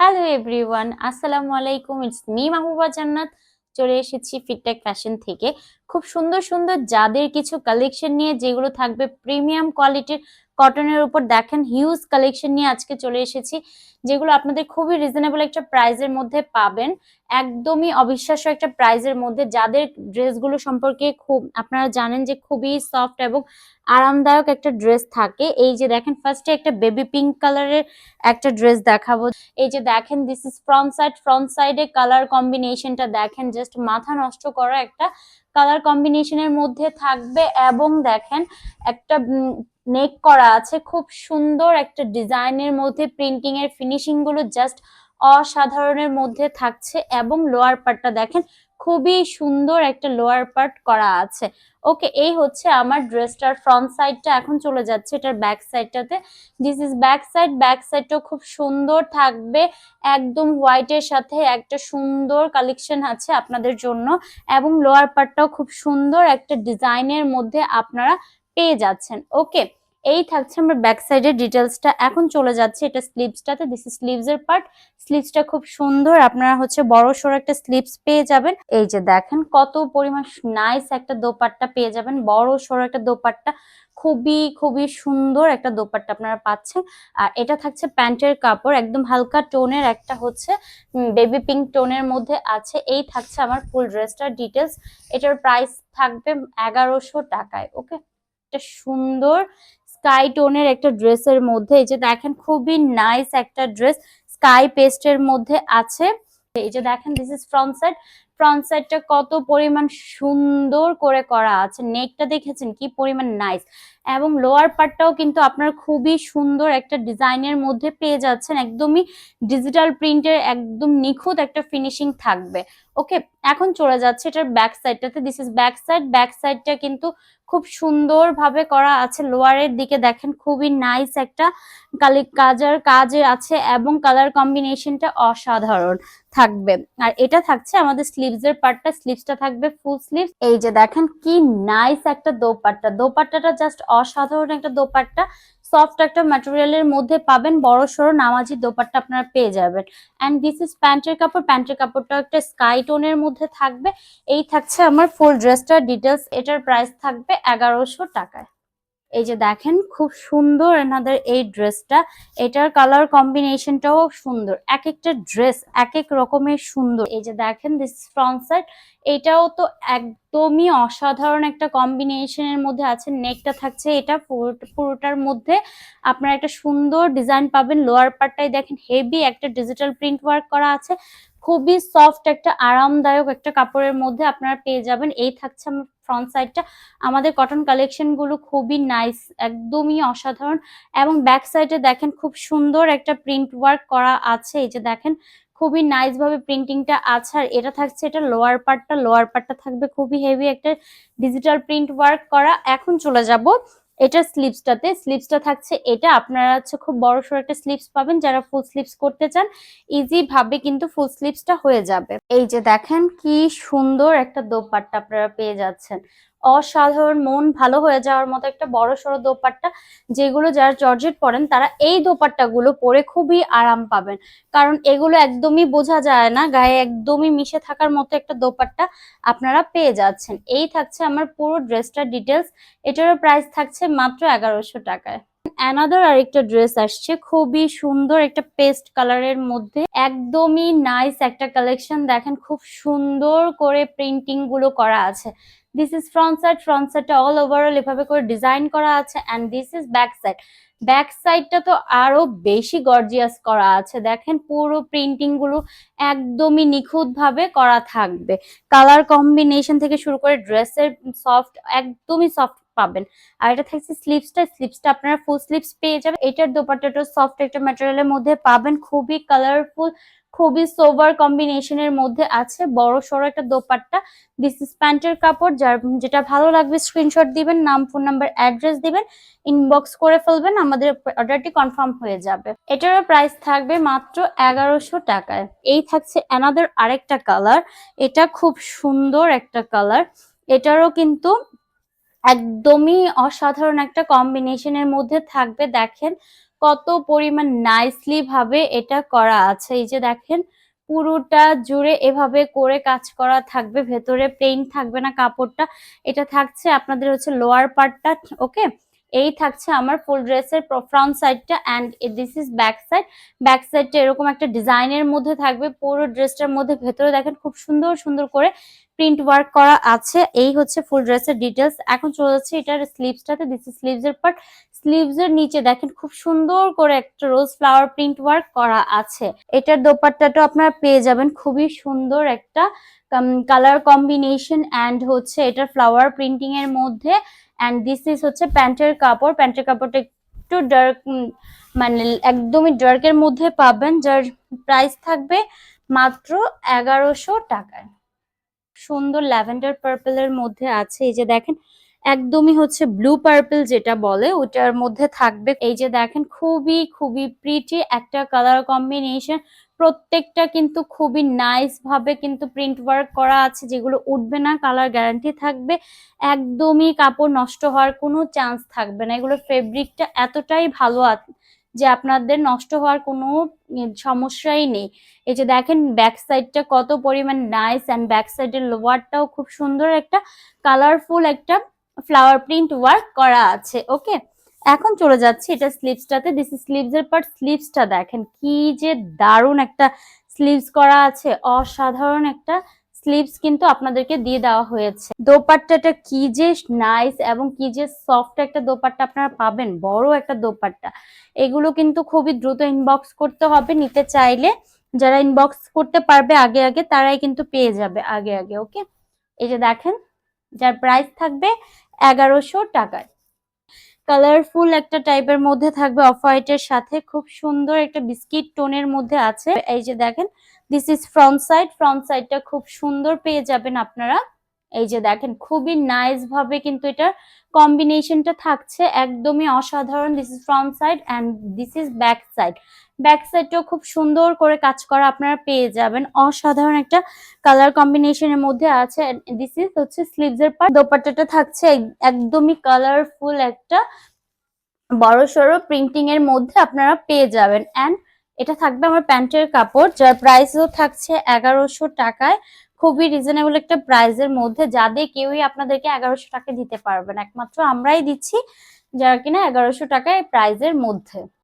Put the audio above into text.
Hello everyone আসসালামু আলাইকুম it's me Mahbuba জান্নাত চলে এসেছি ফিটটেক ফ্যাশন থেকে। খুব সুন্দর সুন্দর যাদের কিছু কালেকশন নিয়ে যেগুলো থাকবে প্রিমিয়াম কোয়ালিটির কটনের উপর দেখেন হিউজ কালেকশন নিয়ে আজকে চলে এসেছি, যেগুলো আপনাদের খুবই রিজনেবল একটা প্রাইজের মধ্যে পাবেন। একদমই অবিশ্বাস্য একটা প্রাইজের মধ্যে। যাদের ড্রেসগুলো সম্পর্কে খুব, আপনারা জানেন যে খুবই সফট এবং আরামদায়ক একটা ড্রেস থাকে। এই যে দেখেন ফার্স্টে একটা বেবি পিঙ্ক কালারের একটা ড্রেস দেখাবো। এই যে দেখেন this is front side front সাইডে কালার কম্বিনেশনটা দেখেন জাস্ট মাথা নষ্ট করা একটা কালার কম্বিনেশনের মধ্যে থাকবে এবং দেখেন একটা নেক করা আছে। খুব সুন্দর একটা ডিজাইনের মধ্যে প্রিন্টিং এর ফিনিশিংগুলো জাস্ট অসাধারণের মধ্যে থাকছে এবং লোয়ার পার্টটা দেখেন, খুবই সুন্দর একটা লোয়ার পার্ট করা আছে। ওকে এই হচ্ছে আমার ড্রেসটার ফ্রন্ট সাইডটা এখন চলে যাচ্ছে এটার ব্যাক সাইডটাতে this is back side back সাইডটাও খুব সুন্দর থাকবে। একদম হোয়াইটের সাথে একটা সুন্দর কালেকশন আছে আপনাদের জন্য। এবং লোয়ার পার্টটাও খুব সুন্দর একটা ডিজাইনের মধ্যে আপনারা পেয়ে যাচ্ছেন। ওকে এই থাকছে আমরা ব্যাক সাইডের ডিটেলসটা এখন চলে যাচ্ছে এটা স্লিভসটাতে দিস ইজ স্লিভস এর পার্ট স্লিভসটা খুব সুন্দর। আপনারা হচ্ছে বড় সড়ো একটা স্লিভস পেয়ে যাবেন। এই যে দেখেন, কত পরিমাণ নাইস একটা দোপাট্টা পেয়ে যাবেন। বড় সড়ো একটা দোপাট্টা। খুবই খুবই সুন্দর একটা দোপাট্টা আপনারা পাচ্ছেন। আর এটা থাকছে প্যান্টের কাপড়। একদম হালকা টোনের একটা হচ্ছে বেবি পিঙ্ক টোনের মধ্যে আছে। এই থাকছে আমার ফুল ড্রেসটার ডিটেলস এটার প্রাইস থাকবে এগারোশো টাকায়। ওকে একটা সুন্দর স্কাই টোনের একটা ড্রেসের মধ্যে, এই যে দেখেন খুবই নাইস একটা ড্রেস স্কাই পেস্টের মধ্যে আছে। এই যে দেখেন this is front side front সাইডটা কত পরিমাণ সুন্দর করে করা আছে। নেকটা দেখেছেন? কি পরিমাণ নাইস এবং লোয়ার পার্টটাও কিন্তু আপনার খুবই সুন্দর একটা ডিজাইনের মধ্যে পেয়ে যাচ্ছেন। একদমই ডিজিটাল প্রিন্টের একদম নিখুঁত একটা ফিনিশিং থাকবে। ওকে, এখন চলে যাচ্ছে এটার ব্যাক সাইডটাতে this is back side back সাইডটা কিন্তু খুব সুন্দর ভাবে করা আছে। লোয়ারের দিকে দেখেন, খুবই নাইস একটা কালি কাজার কাজে আছে এবং কালার কম্বিনেশনটা অসাধারণ থাকবে। আর এটা থাকছে আমাদের স্লিভস এর পার্টটা স্লিভসটা থাকবে ফুল স্লিভস এই যে দেখেন, কি নাইস একটা দোপাট্টা। দোপাট্টাটা জাস্ট অসাধারণ একটা দোপাট্টা। সফট একটা ম্যাটেরিয়ালের মধ্যে পাবেন, বড় সড়ো নামাজি দোপাট্টা আপনারা পেয়ে যাবেন। অ্যান্ড দিস ইজ প্যান্টের কাপড় প্যান্টের কাপড়টা একটা স্কাই টোনের মধ্যে থাকবে। এই থাকছে আমার ফুল ড্রেসটার ডিটেলস এটার প্রাইস থাকবে এগারোশো টাকায়। এই যে দেখেন, খুব সুন্দর এনাদের এই ড্রেসটা। এটার কালার কম্বিনেশনটাও সুন্দর। এক একটা ড্রেস এক এক রকমের সুন্দর। এই যে দেখেন দিস ফ্রন্ট সাইড এটাও তো একদমই অসাধারণ একটা কম্বিনেশনের মধ্যে আছে। নেকটা থাকছে এটা পুরোটার মধ্যে আপনারা একটা সুন্দর ডিজাইন পাবেন। লোয়ার পার্টটাই দেখেন হেভি একটা ডিজিটাল প্রিন্ট ওয়ার্ক করা আছে। খুবই সফট একটা, আরামদায়ক একটা কাপড়ের মধ্যে আপনারা পেয়ে যাবেন। এই থাকছে আমার ফ্রন্ট সাইডটা আমাদের কটন কালেকশনগুলো খুবই নাইস একদমই অসাধারণ। এবং ব্যাক সাইডে দেখেন খুব সুন্দর একটা প্রিন্ট ওয়ার্ক করা আছে। এই যে দেখেন, খুবই নাইস ভাবে প্রিন্টিংটা আছে। আর এটা থাকছে, এটা লোয়ার পার্টটা লোয়ার পার্টটা থাকবে খুবই হেভি একটা ডিজিটাল প্রিন্ট ওয়ার্ক করা। এখন চলে যাব এটা স্লিপসটাতে স্লিপসটা থাকছে এটা। আপনারা হচ্ছে খুব বড় সড়ো একটা স্লিপস পাবেন যারা ফুল স্লিপস করতে চান। ইজি ভাবে কিন্তু ফুল স্লিপসটা হয়ে যাবে। এই যে দেখেন কি সুন্দর একটা দোপাট্টা আপনারা পেয়ে যাচ্ছেন। অসাধারণ মন ভালো হয়ে যাওয়ার মতো একটা বড় সড়ো দোপাট্টা যেগুলো যারা জর্জেট পরেন, তারা এই দোপাট্টাগুলো পরে খুবই আরাম পাবেন। কারণ এগুলো একদমই বোঝা যায় না, গায়ে একদমই মিশে থাকার মতো একটা দোপাট্টা আপনারা পেয়ে যাচ্ছেন। এই থাকছে আমার পুরো ড্রেসটার ডিটেলস এটারও প্রাইস থাকছে মাত্র এগারোশো টাকায়। অ্যানাদার আরেকটা ড্রেস আসছে, খুবই সুন্দর একটা পেস্ট কালারের মধ্যে, একদমই নাইস একটা কালেকশন দেখেন, খুব সুন্দর করে প্রিন্টিংগুলো করা আছে। This is front side front সাইডটা অল ওভারঅল এভাবে করে ডিজাইন করা আছে and this is back side back সাইডটা তো আরও বেশি গর্জিয়াস করা আছে। দেখেন পুরো প্রিন্টিংগুলো একদমই নিখুঁতভাবে করা থাকবে। কালার কম্বিনেশন থেকে শুরু করে ড্রেসের সফট একদমই সফট পাবেন। আর এটা থাকছে স্লিপসটা স্লিপসটা আপনারা ফুল স্লিপস পেয়ে যাবেন। এটার দোপাট্টাটা সফট একটা ম্যাটেরিয়ালের মধ্যে পাবেন। খুবই কালারফুল খুবই সোভার কম্বিনেশনের মধ্যে আছে। বড় সড়ো একটা দোপাট্টা। দিস ইস প্যান্টের কাপড়। যার যেটা ভালো লাগবে স্ক্রিনশট দিবেন, নাম ফোন নাম্বার অ্যাড্রেস দিবেন ইনবক্স করে ফেলবেন, আমাদের অর্ডারটি কনফার্ম হয়ে যাবে। এটারও প্রাইস থাকবে মাত্র এগারোশো টাকায়। এই থাকছে অ্যানাদার আরেকটা কালার এটা খুব সুন্দর একটা কালার এটারও কিন্তু একদমই অসাধারণ একটা কম্বিনেশনের মধ্যে থাকবে। দেখেন কত পরিমাণ নাইসলি ভাবে এটা করা আছে। এই যে দেখেন পুরোটা জুড়ে এভাবে করে কাজ করা থাকবে। ভেতরে পেইন্ট থাকবে না কাপড়টা। এটা থাকছে আপনাদের হচ্ছে লোয়ার পার্টটা ওকে এই থাকছে আমার ফুল ড্রেসের ফ্রন্ট সাইডটা and this is back side back সাইডটা এরকম একটা ডিজাইনের মধ্যে থাকবে, পুরো ড্রেসটার মধ্যে। ভেতরে দেখেন খুব সুন্দর সুন্দর করে প্রিন্ট ওয়ার্ক করা আছে। এই হচ্ছে ফুল ড্রেসের ডিটেলস এখন চলে যাচ্ছে এটার স্লিভসটাতে দিস ইজ স্লিভস এর পার্ট স্লিভস এর নিচে দেখেন খুব সুন্দর করে একটা রোজ ফ্লাওয়ার প্রিন্ট ওয়ার্ক করা আছে। এটার দোপাট্টাটা আপনারা পেয়ে যাবেন। খুবই সুন্দর একটা কালার কম্বিনেশন অ্যান্ড হচ্ছে এটার ফ্লাওয়ার প্রিন্টিং এর মধ্যে। অ্যান্ড দিস ইজ হচ্ছে প্যান্টের কাপড়। প্যান্টের কাপড়টা একটু ডার্ক মানে একদমই ডার্কের মধ্যে পাবেন। যার প্রাইস থাকবে মাত্র এগারোশো টাকায়। সুন্দর ল্যাভেন্ডার পার্পেলের মধ্যে আছে। এই যে দেখেন একদমই হচ্ছে ব্লু পার্পল যেটা বলে, ওটার মধ্যে থাকবে। এই যে দেখেন, খুবই খুবই প্রিটি একটা কালার কম্বিনেশন প্রত্যেকটা কিন্তু খুবই নাইস ভাবে কিন্তু প্রিন্ট ওয়ার্ক করা আছে, যেগুলো উঠবে না কালার গ্যারান্টি থাকবে। একদমই কাপড় নষ্ট হওয়ার কোনো চান্স থাকবে না। এগুলো ফেব্রিকটা এতটাই ভালো আছে, যে আপনাদের নষ্ট হওয়ার কোনো সমস্যাই নেই। এই যে দেখেন ব্যাক সাইডটা কত পরিমাণ নাইস অ্যান্ড ব্যাক সাইডের লোয়ারটাও খুব সুন্দর একটা কালারফুল একটা ফ্লাওয়ার প্রিন্ট ওয়ার্ক করা আছে ওকে এখন চলে যাচ্ছে এটা স্লিভসটাতে দিস স্লিভস এর পার্ট স্লিভসটা দেখেন কি যে দারুণ একটা স্লিভস করা আছে। অসাধারণ একটা স্লিভস কিন্তু আপনাদেরকে দিয়ে দেওয়া হয়েছে। দোপাট্টাটা কি যে নাইস এবং কি যে সফট একটা দোপাট্টা আপনারা পাবেন, বড় একটা দোপাট্টা। এগুলো কিন্তু খুবই দ্রুত ইনবক্স করতে হবে, নিতে চাইলে যারা ইনবক্স করতে পারবে আগে আগে, তারাই কিন্তু পেয়ে যাবে আগে আগে ওকে এই যে দেখেন, যার প্রাইস থাকবে এগারোশো টাকায়। কালারফুল একটা টাইপের মধ্যে থাকবে। অফ হোয়াইটের সাথে খুব সুন্দর একটা বিস্কিট টোনের মধ্যে আছে। এই যে দেখেন this is front side front সাইডটা খুব সুন্দর পেয়ে যাবেন আপনারা। এই যে দেখেন, খুবই নাইস ভাবে কিন্তু এটার কম্বিনেশনটা থাকছে। একদমই অসাধারণ। This is front side and this is back side back সাইডটাও খুব সুন্দর করে কাজ করা আপনারা পেয়ে যাবেন। অসাধারণ একটা কালার কম্বিনেশনের মধ্যে আছে। দিস ইজ হচ্ছে স্লিভস এর পার্ট দোপাট্টাটা থাকছে এক- একদমই কালারফুল একটা বড় সড়ো প্রিন্টিং এর মধ্যে আপনারা পেয়ে যাবেন। অ্যান্ড এটা থাকবে আমার প্যান্টের কাপড়, যার প্রাইসও থাকছে এগারোশো টাকায়। খুবই রিজনেবল একটা প্রাইসের মধ্যে যাদের কেউই আপনাদেরকে এগারোশো টাকা দিতে পারবেন একমাত্র আমরাই দিচ্ছি, যারা কিনা এগারোশো টাকায় প্রাইজের মধ্যে।